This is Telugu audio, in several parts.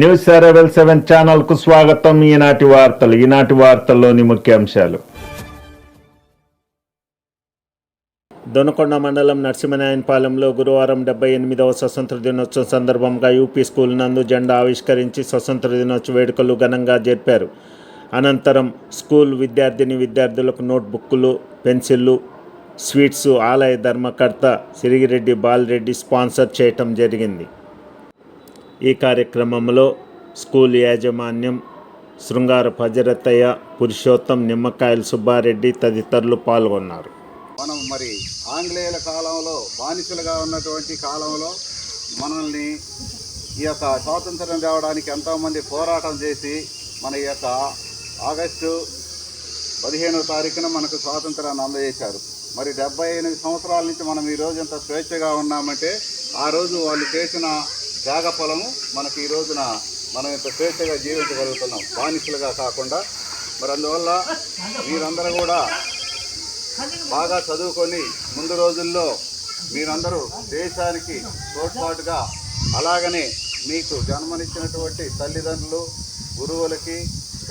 న్యూస్ అరవెల్ సెవెన్ ఛానల్కు స్వాగతం. ఈనాటి వార్తలు ఈనాటి వార్తల్లోని ముఖ్యాంశాలు. దొనకొండ మండలం నరసింహనాయనపాలెంలో గురువారం డెబ్బై ఎనిమిదవ స్వతంత్ర దినోత్సవం సందర్భంగా యూపీ స్కూల్ నందు జెండా ఆవిష్కరించి స్వతంత్ర దినోత్సవ వేడుకలు ఘనంగా జరిపారు. అనంతరం స్కూల్ విద్యార్థిని విద్యార్థులకు నోట్బుక్లు పెన్సిళ్ళు స్వీట్స్ ఆలయ ధర్మకర్త సిరిగిరెడ్డి బాలరెడ్డి స్పాన్సర్ చేయటం జరిగింది. ఈ కార్యక్రమంలో స్కూల్ యాజమాన్యం శృంగార భజరతయ్య పురుషోత్తం నిమ్మకాయల సుబ్బారెడ్డి తదితరులు పాల్గొన్నారు. మనం మరి ఆంగ్లేయుల కాలంలో బానిసలుగా ఉన్నటువంటి కాలంలో మనల్ని ఈ యొక్క స్వాతంత్రం తేవడానికి ఎంతోమంది పోరాటం చేసి మన ఈ యొక్క ఆగస్టు పదిహేనవ తారీఖున మనకు స్వాతంత్రాన్ని అందజేశారు. మరి డెబ్బై ఎనిమిది సంవత్సరాల నుంచి మనం ఈ రోజు ఎంత స్వేచ్ఛగా ఉన్నామంటే ఆ రోజు వాళ్ళు చేసిన త్యాగ ఫలము మనకి ఈ రోజున మనం ఇంత స్వేచ్ఛగా జీవించగలుగుతున్నాం. బానిసలుగా కాకుండా మరి అందువల్ల మీరందరూ కూడా బాగా చదువుకొని ముందు రోజుల్లో మీరందరూ దేశానికి తోడ్పాటుగా అలాగనే మీకు జన్మనిచ్చినటువంటి తల్లిదండ్రులు గురువులకి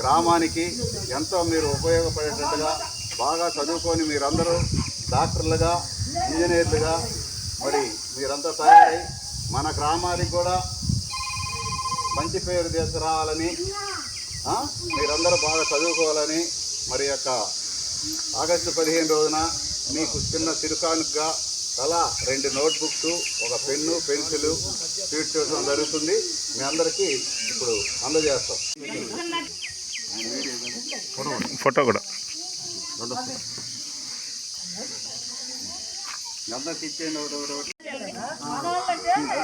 గ్రామానికి ఎంతో మీరు ఉపయోగపడేటట్టుగా బాగా చదువుకొని మీరందరూ డాక్టర్లుగా ఇంజనీర్లుగా మరి మీరంతా తయారై మన గ్రామానికి కూడా మంచి పేరు తీసుకురావాలని ఆ, మీరందరూ బాగా చదువుకోవాలని మరి యొక్క ఆగస్టు పదిహేను రోజున మీకు చిన్న చిరుకానుకగా తలా రెండు నోట్బుక్స్ ఒక పెన్ను పెన్సిల్ స్వీట్ చూడడం జరుగుతుంది. మీ అందరికీ ఇప్పుడు అందజేస్తాం. ఫోటో కూడా. అందరికి ఇచ్చేయండి ఒకటి ఒకటి ఒకటి.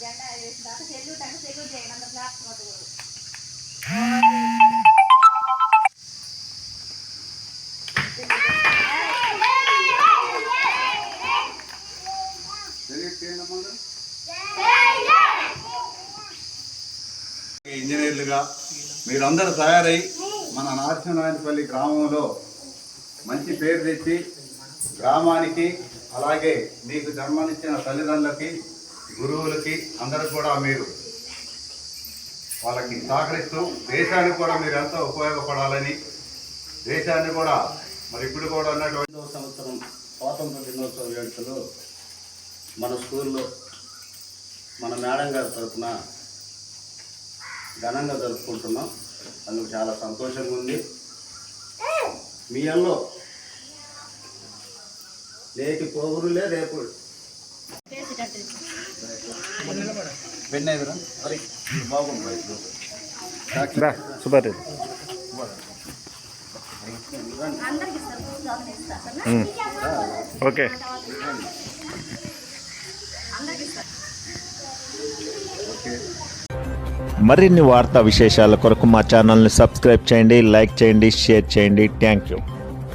జెండా వేసిన తర్వాత సెల్యూట్ అంటే సెల్యూట్ చేయండి అందరు కొట్టకూడదు ఇంజనీర్లుగా మీరందరూ తయారై మన నారసింహనాయనపల్లి గ్రామంలో మంచి పేరు తెచ్చి గ్రామానికి అలాగే మీకు జన్మనిచ్చిన తల్లిదండ్రులకి గురువులకి అందరూ కూడా మీరు వాళ్ళకి సహకరిస్తూ దేశానికి కూడా మీరు ఎంతో ఉపయోగపడాలని దేశాన్ని కూడా మరి ఇప్పుడు కూడా ఉన్నటువంటి సంవత్సరం స్వాతంత్ర దినోత్సవ వేడుకలు మన స్కూల్లో మన మేడం గారి తరఫున ఘనంగా జరుపుకుంటున్నాం. అందుకు చాలా సంతోషంగా ఉంది. మీ అల్లో నేటి పోగురులే రేపు. పెన్నెదురా? బాగుంది ఇస్తారు ఓకే. మరిన్ని వార్తా విశేషాల కొరకు మా ఛానల్ని సబ్స్క్రైబ్ చేయండి లైక్ చేయండి షేర్ చేయండి. Thank you